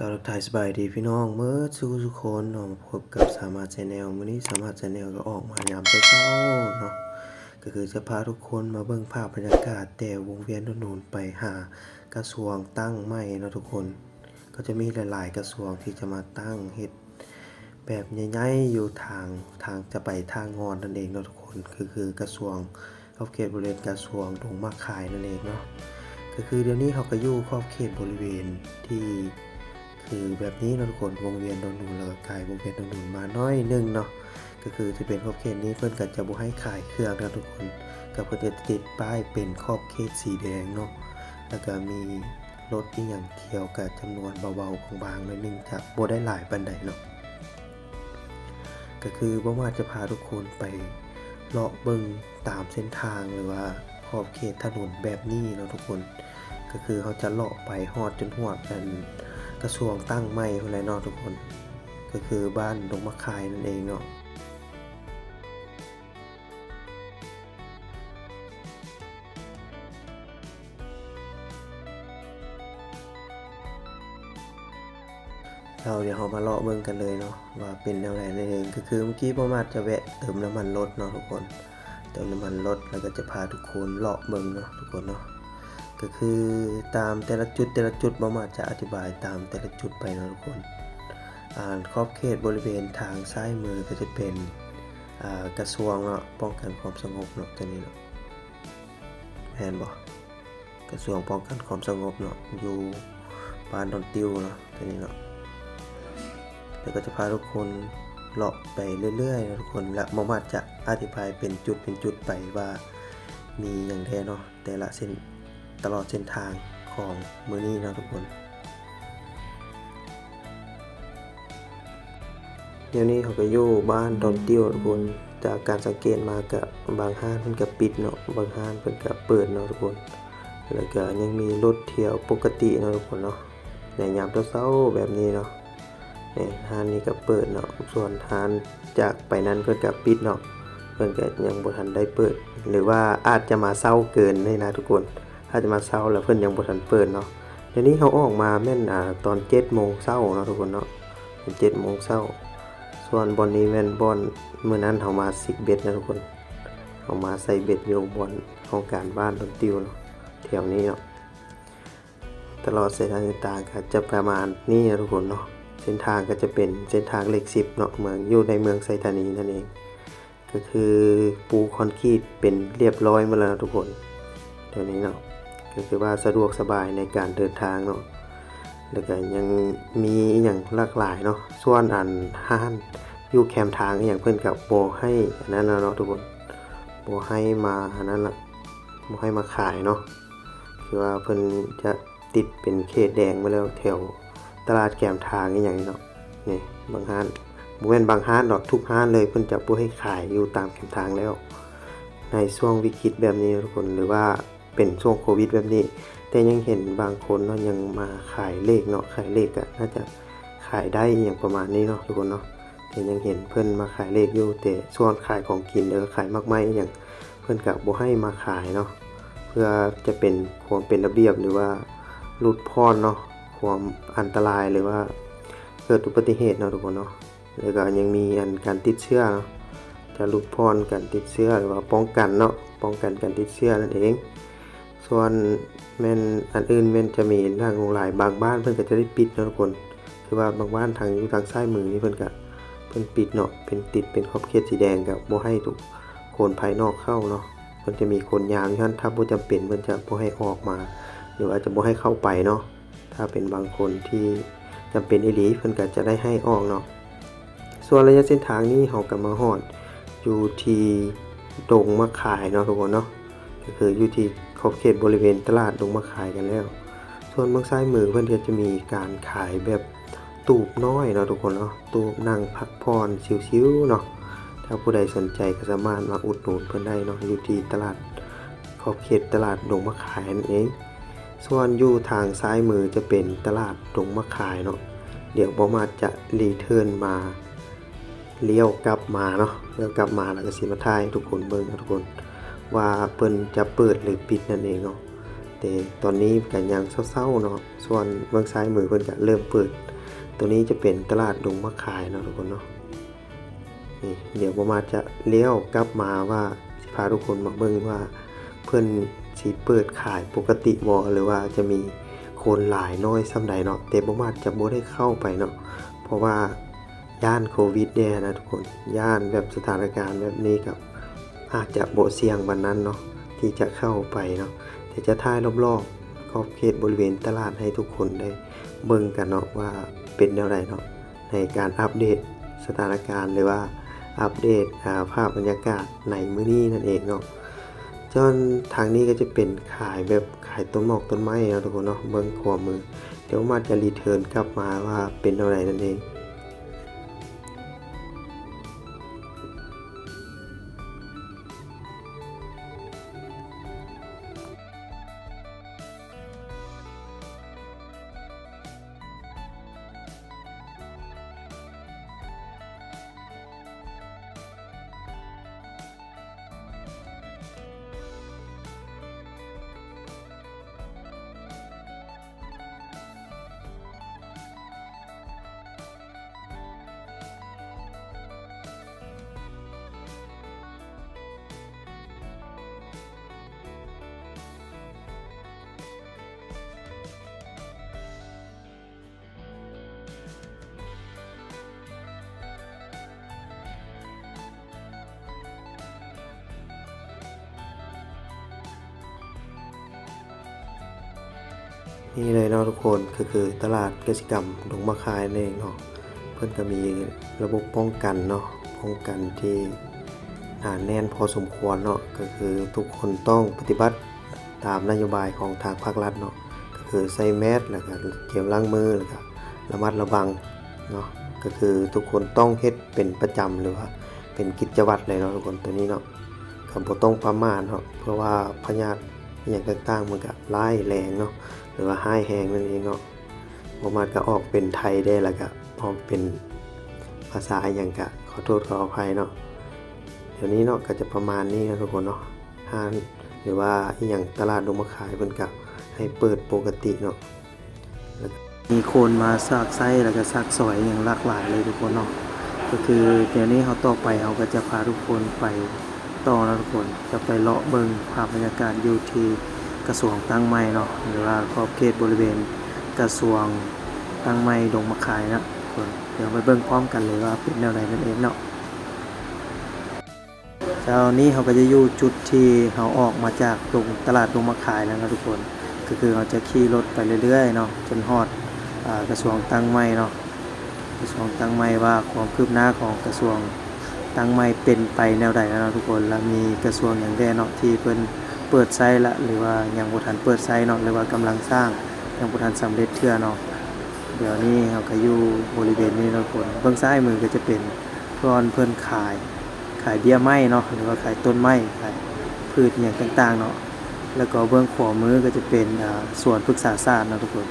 กาวไทยสบายดีพี่น้องเมื่อสู้ทุกคนเนาะมาพบกับสามารถแชนแนลมื้อนี้สามารถแชนแนลก็ออกมายามเช้าๆเนาะก็คือจะพาทุกคนมาเบิ่งภาพบรรยากาศแต่วงเวียนนูนไปหากระทรวงตั้งใหม่เนาะทุกคน ก็จะมีหลาย ๆ กระทรวงที่จะมาตั้งเฮ็ดแบบใหญ่ๆอยู่ทางทางจะไปทางงอนนั่นเองเนาะทุกคนคือคือกระทรวงขอบเขตบริเวณกระทรวงดงมะขายนั่นเองเนาะก็คือเดี๋ยวนี้เขาก็อยู่ขอบเขตบริเวณที่ คือแบบนี้เนาะทุกคนวงเวียนโดนหนุนแล้วก็กลายวงเวียนโดนหนุนมาน้อยหนึงเนาะก็คือจะเป็นขอบเขตนี้เพื่อนก็จะบ่ให้ขายเครื่องนะทุกคนก็เพื่อนจะติดป้ายเป็นขอบเขตสีแดงเนาะแล้วก็มีรถที่อย่างเที่ยวกับจำนวนเบาๆของบางๆหน่อยหนึงจะบ่ได้หลายปันใดเนาะก็คือบ่ว่าจะพาทุกคนไปเลาะเบิงตามเส้นทางหรือว่าขอบเขตถนนแบบนี้เนาะทุกคน ก็คือเขาจะเลาะไปฮอดจนฮอดกัน กระทรวงตั้งใหม่คนไรเนาะทุกคน ก็คือบ้านดงมะคายนั่นเองเนาะเราเดี๋ยวเรามาเลาะเบิ่งกันเลยเนาะว่าเป็นแนวไหนนั่นเองก็คือเมื่อกี้ประมาทจะแวะเติมน้ำมันรถเนาะทุกคนเติมน้ำมันรถแล้วก็จะพาทุกคนเลาะเบิ่งเนาะทุกคนเนาะ ก็คือตามแต่ละจุดแต่ละจุดบอมาจะอธิบายตามแต่ละจุดไปนะทุกคน อ่านขอบเขตบริเวณทางซ้ายมือก็จะเป็นอ่ากระทรวงเนาะป้องกันความสงบเนาะตัวนี้เนาะแมนบอกกระทรวงป้องกันความสงบเนาะอยู่บ้านดอนติวเนาะตัวนี้เนาะเดี๋ยวก็จะพาทุกคนเลาะไปเรื่อยๆนะทุกคนและมอมาจะอธิบายเป็นจุดเป็นจุดไปว่ามีอย่างแท้เนาะแต่ละเส้น ตลอดเส้นทางของมือนี้นะทุกคนเดี๋ยวนี้เขาก็อยู่บ้านดอนเตี้ยวทุกคนจากการสังเกตมากับบางห้างเพิ่นก็ปิดเนาะบางห้างเพิ่นก็เปิดเนาะทุกคน แล้วก็ยังมีรถเที่ยวปกติเนาะทุกคนเนาะในยามเช้าแบบนี้เนาะนี่ห้างนี้ก็เปิดเนาะส่วนห้างจากไปนั้นเพิ่นก็ปิดเนาะเพิ่นก็ยังบ่ทันได้เปิด หรือว่าอาจจะมาเศร้าเกินนี่นะทุกคน ถ้าจะมาเช้าแล้วเพิ่อนยังบ่ทันเปิดเนาะเดี๋ยวนี้เขาออกมาแม่นอ่าตอน7โมงเช้าเนาะทุกคนเนาะเป็น7โมงเช้า ส่วนบอนนี้แม่นบอนมื้อนั้นเฮามา10เบ็ดนะทุกคนเฮามาใส่เบ็ดอยู่บอนของการบ้านดนติวเนาะแถวนี้เนาะตลอดเส้นทางต่างๆก็จะประมาณนี้นะทุกคนเนาะเส้นทางก็จะเป็นเส้นทางเลข10เนาะเมืองอยู่ในเมืองไซธานีนั่นเองก็คือปูคอนกรีตเป็นเรียบร้อยหมาแล้วนะทุกคนเดี๋ยวนี้เนาะ ก็คือว่าสะดวกสบายในการเดินทางเนาะแล้วก็ยังมีอย่างหลากหลายเนาะส่วนอันห้านอยู่แคมทางอย่างเพื่อนกับโบให้อันนั้นเนาะทุกคนโบให้มาอันนั้นละโบให้มาขายเนาะคือว่าเพิ่อนจะติดเป็นเขตแดงมาแล้วแถวตลาดแคมทางอย่างนี้เนาะนี่บางห้านบ่แม่นบางห้านดอกทุกห้านเลยเพิ่อนจะโบให้ขายอยู่ตามแคมทางแล้ว ในช่วงวิกฤตแบบนี้ทุกคนหรือว่า เป็นช่วงโควิดแบบนี้ แต่ยังเห็นบางคนเนาะยังมาขายเลขเนาะขายเลขอะน่าจะขายได้อย่างประมาณนี้เนาะทุกคนเนาะแต่ยังเห็นเพื่อนมาขายเลขอยู่แต่ส่วนขายของกินเด้อขายมากมายอย่างเพื่อนกับบ่ให้มาขายเนาะเพื่อจะเป็นความเป็นระเบียบหรือว่าหลุดพรเนาะความอันตรายหรือว่าเกิดอุบัติเหตุเนาะทุกคนเนาะแล้วก็ยังมีอันการติดเชื้อเนาะจะหลุดพ้นการติดเชื้อหรือว่าป้องกันเนาะป้องกันการติดเชื้อนั่นเอง ส่วนแม่นอันอื่นแม่นจะมีทางหลายบางบ้านเพิ่นก็จะได้ปิดเนาะทุกคนคือว่าบางบ้านทางอยู่ทางซ้ายมือนี่เพิ่นก็เพิ่นปิดเนาะเป็นติดเป็นขอบเขตสีแดงกับบ่ให้ทุกคนภายนอกเข้าเนาะเพิ่นจะมีคนยามอยู่ท่านถ้าบ่จำเป็นเพิ่นจะบ่ให้ออกมา หรืออาจจะบ่ให้เข้าไปเนาะถ้าเป็นบางคนที่จำเป็นอีหลีเพิ่นก็จะได้ให้ออกเนาะส่วนระยะเส้นทางนี้เฮาก็มาฮอดอยู่ที่ดงมะขายเนาะทุกคนเนาะก็คืออยู่ที่ ขอบเขตบริเวณตลาดดงมะขายกันแล้ว ส่วนเบื้องซ้ายมือเพื่อนจะมีการขายแบบตูบน้อยเนาะทุกคนเนาะตูบนั่งพักผ่อนชิวๆเนาะถ้าผู้ใดสนใจก็สามารถมาอุดหนุนเพื่อนได้เนาะอยู่ที่ตลาดขอบเขตตลาดดงมะขายนั่นเอง ส่วนอยู่ทางซ้ายมือจะเป็นตลาดดงมะขายเนาะเดี๋ยวบอมาจะรีเทิร์นมาเลี้ยวกลับมาเนาะเลี้ยวกลับมาแล้วก็สิมาทายทุกคนเบิ่งทุกคน ว่าเปิ้นจะเปิดหรือปิดนั่นเองเนาะแต่ตอนนี้ก็ยังเศร้าๆเนาะส่วนเบื้องซ้ายมือเพิ่นก็เริ่มเปิด ตัวนี้จะเป็นตลาดดงมะขายเนาะทุกคนเนาะนี่เดี๋ยวประมาณจะเลี้ยวกลับมาว่าสิพาทุกคนมาเบิ่งว่าเพื่อนสิเปิดขายปกติบ่หรือว่าจะมีคนหลายน้อยส่ำใดเนาะแต่บ่มาจะบ่ได้เข้าไปเนาะเพราะว่าย่านโควิดเนี่ยนะทุกคนย่านแบบสถานการณ์แบบนี้กับ อาจจะโบเสียงวันนั้นเนาะที่จะเข้าไปเนาะแต่จะถ่ายรอบๆขอบเขตบริเวณตลาดให้ทุกคนได้เบิ่งกันเนาะว่าเป็นแนวใดเนาะในการอัปเดตสถานการณ์หรือว่าอัปเดตภาพบรรยากาศในมื้อนี้นั่นเองเนาะจนทางนี้ก็จะเป็นขายแบบขายต้นหมอกต้นไม้นะทุกคนเนาะเบิ้งขวามือ เดี๋ยวมาจะรีเทิร์นกลับมาว่าเป็นอะไรนั่นเอง นี่เลยเนาะทุกคนก็คือตลาดกสิกรรมดงมะคายนั่เนาะเพื่อนก็มีระบบป้องกันเนาะป้องกันที่หนาแน่นพอสมควรเนาะก็คือทุกคนต้องปฏิบัติตามนโยบายของทางภาครัฐเนาะก็คือใส่แมสแล้วก็เจลล้างมือแล้วก็ระมัดระวังเนาะก็คือทุกคนต้องเฮ็ดเป็นประจำหรือว่าเป็นกิจวัตรเลยเนาะทุกคนตัวนี้เนาะคำบ่ต้องประมาทเนาะเพราะว่าพยาธิ อย่างต่างๆมันก็ร้ายแรงเนาะหรือว่าห้ายแหงนั่นเองเนาะประมาณก็ออกเป็นไทยได้แล้วก็ออกเป็นภาษาอย่างกะขอโทษขออภัยเนาะเดี๋ยวนี้เนาะก็จะประมาณนี้นะทุกคนเนาะห้างหรือว่าอย่างตลาดดงมะขายเพิ่นกะให้เปิดปกติเนาะมีคนมาซากไส้แล้วก็ซากซอยอย่างหลากหลายเลยทุกคนเนาะก็คือเดี๋ยวนี้เขาต่อไปเขาก็จะพาทุกคนไป ต่อนะทุกคนจะไปเลาะเบิงภาพบรรยากาศอยู่ที่กระทรวงตั้งไม้เนาะหรือว่าขอบเขตบริเวณกระทรวงตั้งไม้ดงมะขายนะทุกคนเดี๋ยวไปเบิ่งพร้อมกันเลยว่าเป็นแนวไหนนั่นเองเนาะเจ้านี้เขาก็จะอยู่จุดที่เขาออกมาจากตรงตลาดดงมะขายแล้วนะทุกคน ก็คือเขาจะขี่รถไปเรื่อยๆเนาะจนฮอดกระทรวงตั้งไม้เนาะกระทรวงตั้งไม่ว่าความคืบหน้าของกระทรวง ตั้งไม่เป็นไปแนวใดแล้วเนะทุกคนแล้วมีกระทรวงอย่างแดเนาะที่เพิ่นเปิดไซต์ละหรือว่ายังบ่ทันเปิดไซต์เนาะหรือว่ากำลังสร้างยังบ่ทันสำเร็จเทื่อเนาะเดี๋ยวนี้เราก็อยู่บริเวณนี้เนาะทุกคนเบื้องซ้ายมือก็จะเป็นพื่อนเพิ่นขาย ขายเบี้ยไม้เนาะหรือว่าขายต้นไม้ขายพืชอย่างต่างๆเนาะแล้วก็เบื้องขวามือก็จะเป็นอ่าสวนพฤกษาศาสตร์เนาะทุกคน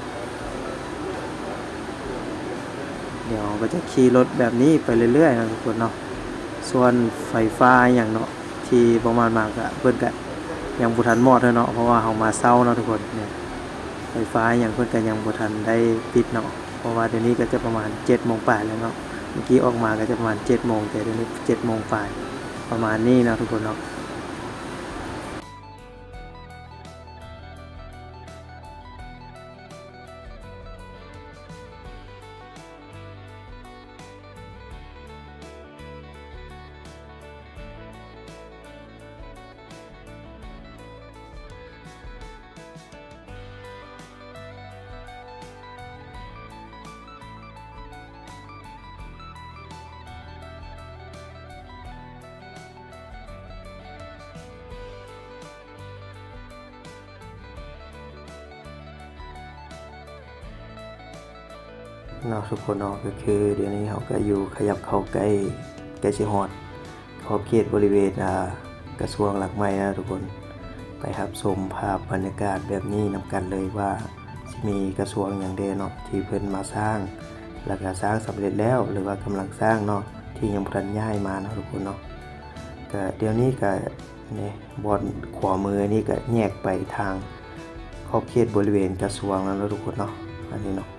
เดี๋ยวก็จะขี่รถแบบนี้ไปเรื่อยๆนะทุกคนเนาะ ส่วนไฟฟ้าอย่างเนาะที่ประมาณมากอะเพิ่นก็ยังบ่ทันหมอดเนาะเพราะว่าเฮามาเช้าเนาะทุกคนเนี่ยไฟฟ้าอย่างเพิ่นก็ยังบ่ทันได้ปิดเนาะเพราะว่าเดี๋ยวนี้ก็จะประมาณ7โมงปลายแล้วเนาะเมื่อกี้ออกมาก็จะประมาณ7โมงแต่เดี๋ยวนี้7โมงปลายประมาณนี้นะทุกคนเนาะ นาะทุกคนเนาะก็คือเดี๋ยวนี้เขาก็อยู่ขยับเข้าใกล้ใกล้ชิฮอดขอบเขตบริเวณอ่ากระทรวงหลักไม้นะทุกคนไปครับชมภาพบรรยากาศแบบนี้นำกันเลยว่ามีกระทรวงอย่างเดเนาะที่เพิ่นมาสร้างแล้วก็สร้างสำเร็จแล้ว หรือว่ากำลังสร้างเนาะที่ยังบ่ทันย้ายมานะทุกคนเนาะก็เดี๋ยวนี้ก็นี่บอนขวามือนี่ก็แยกไปทางขอบเขตบริเวณกระทรวงแล้วนะทุกคนเนาะอันนี้เนาะ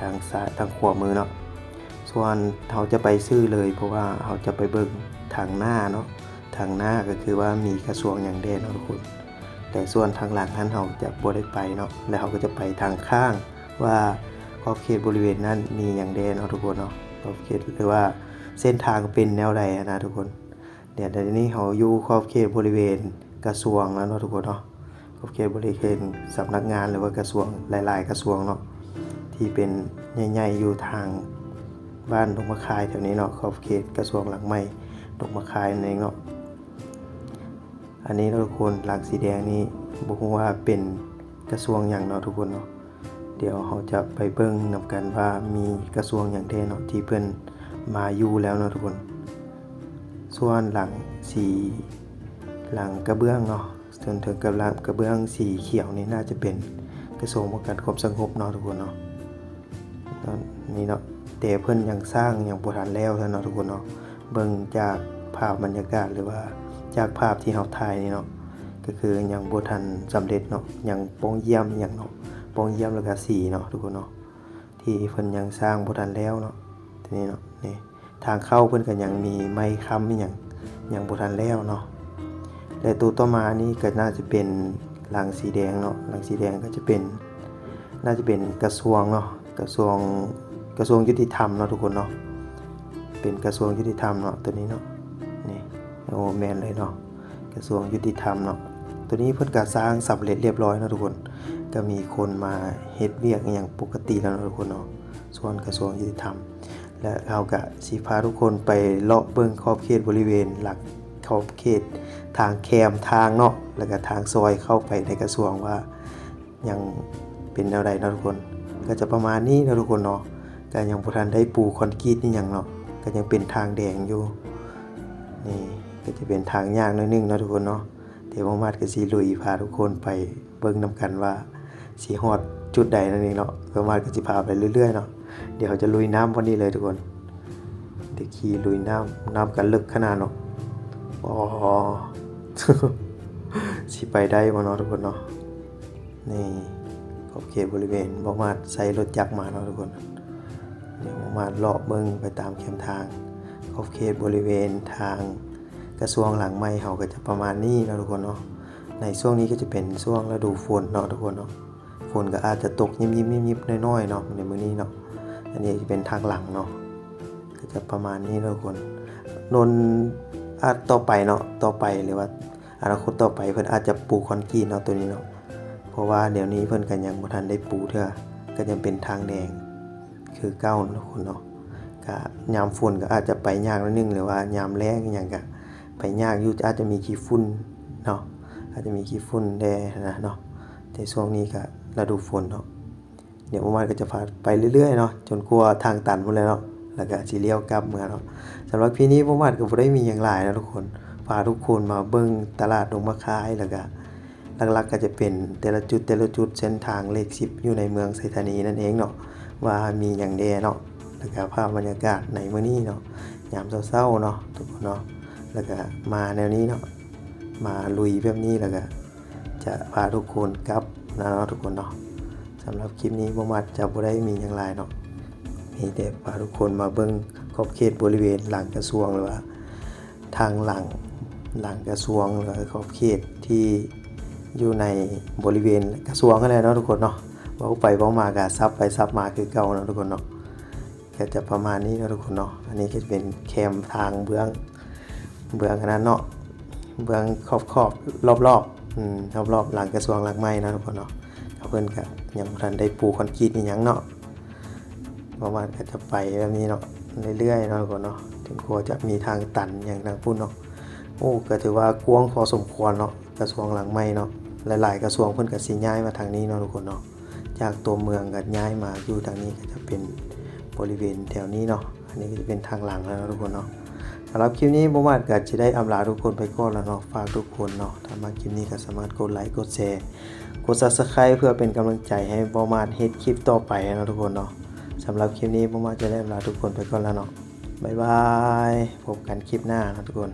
ทางซ้ายทางขวามือเนาะส่วนเราจะไปซื้อเลย เพราะว่าเราจะไปเบิ่งทางหน้าเนาะทางหน้าก็คือว่ามีกระทรวงอย่างเด่นเนาะทุกคน แต่ส่วนทางหลังนั้นเราจะบ่ได้ไปเนาะแล้วเราก็จะไปทางข้างว่าขอบเขตบริเวณนั้นมีอย่างเด่นเนาะทุกคนเนาะขอบเขตหรือว่าเส้นทางเป็นแนวใดนะทุกคนเดี๋ยวเดี๋ยวนี้เราอยู่ขอบเขตบริเวณกระทรวงแล้วเนาะทุกคนเนาะขอบเขตบริเวณสำนักงานหรือว่ากระทรวงหลาย ๆ กระทรวงเนาะ ที่เป็นใหญ่ๆอยู่ทางบ้านดงมะคายแถวนี้เนาะขอบเขตกระทรวงหลังใหม่ดงมะคายนั่นเองเนาะอันนี้ทุกคนหลังสีแดงนี้บอกว่าเป็นกระทรวงอย่างเนาะทุกคนเนาะเดี๋ยวเราจะไปเบิ่งนำกันว่ามีกระทรวงอย่างใดเนาะที่เพิ่นมาอยู่แล้วเนาะทุกคน ส่วนหลังสีหลังกระเบื้องเนาะส่วนถึงกระลังกระเบื้องสีเขียวนี่น่าจะเป็นกระทรวงป้องกันความสงบเนาะทุกคนเนาะ ตอนนี้เนาะแต่เพิ่นยังสร้างอย่างบ่ทันแล้วเนาะทุกคนเนาะเบิ่งจากภาพบรรยากาศหรือว่าจากภาพที่เราถ่ายนี่เนาะก็คือยังบ่ทันสำเร็จเนาะยังโปร่งเยี่ยมอย่างเนาะโปร่งเยี่ยมแล้วก็สีเนาะทุกคนเนาะที่เพิ่นยังสร้างบ่ทันแล้วเนาะทีนี้เนาะนี่ทางเข้าเพิ่นก็ยังมีไม้ค้ำอย่างอยังบ่ทันแล้วเนาะและตัวต่อมานี่ก็น่าจะเป็นหลังสีแดงเนาะหลังสีแดงก็จะเป็น น่าจะเป็นกระทรวงเนาะ กระทรวงกระทรวงยุติธรรมเนาะทุกคนเนาะเป็นกระทรวงยุติธรรมเนาะตัวนี้เนาะนี่โอ้แมนเลยเนาะกระทรวงยุติธรรมเนาะตัวนี้เพิ่นก็สร้างสำเร็จเรียบร้อยเนาะทุกคน ก็มีคนมาเฮ็ดเวียกอย่างปกติแล้วเนาะทุกคนเนาะส่วนกระทรวงยุติธรรม และเราก็สิพาทุกคนไปเลาะเบิ่งขอบเขตบริเวณหลักขอบเขตทางแคมทางเนาะแล้วก็ทางซอยเข้าไปในกระทรวงว่ายังเป็นแนวใดเนาะทุกคน ก็จะประมาณนี้นะทุกคนเนาะก็ยังบ่ทันได้ปูคอนกรีตนี่ยังเนาะก็ยังเป็นทางแดงอยู่นี่ก็จะเป็นทางยากน้อยนึงนะทุกคนเนาะเดี๋ยวบ่มาดก็สิลุยพาทุกคนไปเบิ่งนํกันว่าสิฮอดจุดใดนั่นเองเนาะประมาดก็สิพาไปเรื่อยๆเนาะเดี๋ยวจะลุยน้ำวันนี้เลยทุกคนเดี๋ยวขี่ลุยน้ำน้ำกันลึกขนาดเนาะอ๋อสิไปได้บ่เนาะทุกคนเนาะนี่ ขอบเขตบริเวณบ่มาใส่รถจักรมาเนาะทุกคนเดี๋ยวบ่มาเลาะเบิ่งไปตามแคมทาง ขอบเขตบริเวณทางกระทรวงหลังไม้เฮาก็จะประมาณนี้เนาะทุกคนเนาะในช่วงนี้ก็จะเป็นช่วงฤดูฝนเนาะทุกคนเนาะฝนก็อาจจะตกยิบๆๆๆน้อยๆเนาะในมื้อนี้เนาะอันนี้จะเป็นทางหลังเนาะก็จะประมาณนี้เนาะทุกคนนนอาจต่อไปเนาะต่อไปหรือว่าอนาคตต่อไปเพิ่อนอาจจะปูคอนกรีตเนาะตัวนี้เนาะ เพราะว่าเดี๋ยวนี้เพิ่นก็ยังบ่ทันได้ปูเทื่อก็ยังเป็นทางแดง คือเก้าทุกคนเนาะก็ยามฝนก็อาจจะไปยากนิดนึงหรือว่ายามแล้งอย่างก็ไปยากอยู่อาจจะมีขี้ฝุ่นเนาะอาจจะมีขี้ฝุ่นแดนะเนาะแต่ช่วงนี้ก็ฤดูฝนเนาะเดี๋ยวประมาณก็จะพาไปเรื่อยๆเนาะจนกลัวทางตันหมดเลยเนาะแล้วก็สิเลี้ยวกลับเมืองเนาะสำหรับพี่นี้ประมาณก็บ่ได้มีอย่างหลายนะทุกคนพาทุกคนมาเบิ่งตลาดดงมะคายแล้วก็ หลักๆก็จะเป็นแต่ละจุดแต่ละจุดเส้นทางเลข10อยู่ในเมืองไซธานีนั่นเองเนาะว่ามีอย่างแดเนาะแล้วก็ภาพบรรยากาศในเมื้อนี้เนาะยามเช้าๆเนาะทุกคนเนาะแล้วก็มาแนวนี้เนาะมาลุยแบบนี้แล้วก็จะพาทุกคนกลับนะเนาะทุกคนเนาะสำหรับคลิปนี้บ่มัดจะบ่ได้มีอย่างไรเนาะมีแต่พาทุกคนมาเบิ่งขอบเขตบริเวณหลังกระทรวงหรือว่าทางหลังหลังกระทรวงหรือขอบเขตที่ อยู่ในบริเวณกระทรวงนั่นแหละเนาะทุกคนเนาะเว้าไปเว้ามาก็ซับไปซับมาคือเก่าเนาะทุกคนเนาะก็จะประมาณนี้เนาะทุกคนเนาะอันนี้ก็จะเป็นแคมทางเบื้องเบื้องขนาดเนาะเบื้องขอบขอบรอบรอบอืมรอบรอบหลังกระทรวงหลังไม้เนาะทุกคนเนาะเพื่อนก็ยังบ่ทันได้ปูคอนกรีตอีหยังเนาะประมาณก็จะไปแบบนี้เนาะเรื่อยๆเนาะทุกคนเนาะจนกลัวจะมีทางตันอย่างทางพุ่นเนาะโอ้ก็ถือว่ากว้างพอสมควรเนาะกระทรวงหลังใหม่เนาะ หลาย ๆ กระทรวงเพิ่นก็สิย้ายมาทางนี้เนาะทุกคนเนาะจากตัวเมืองก็ย้ายมาอยู่ทางนี้ก็จะเป็นบริเวณแถวนี้เนาะอันนี้ก็จะเป็นทางหลังแล้วนะทุกคนเนาะสำหรับคลิปนี้บ่ว่าก็จะได้อำลาทุกคนไปก่อนแล้วเนาะฝากทุกคนเนาะถ้ามาคลิปนี้ก็สามารถกดไลค์กดแชร์กด subscribe เพื่อเป็นกำลังใจให้บอมาดเฮ็ดคลิปต่อไปนะทุกคนเนาะสำหรับคลิปนี้บอมาดจะได้ลาทุกคนไปก่อนแล้วเนาะบ๊ายบายพบกันคลิปหน้านะทุกคน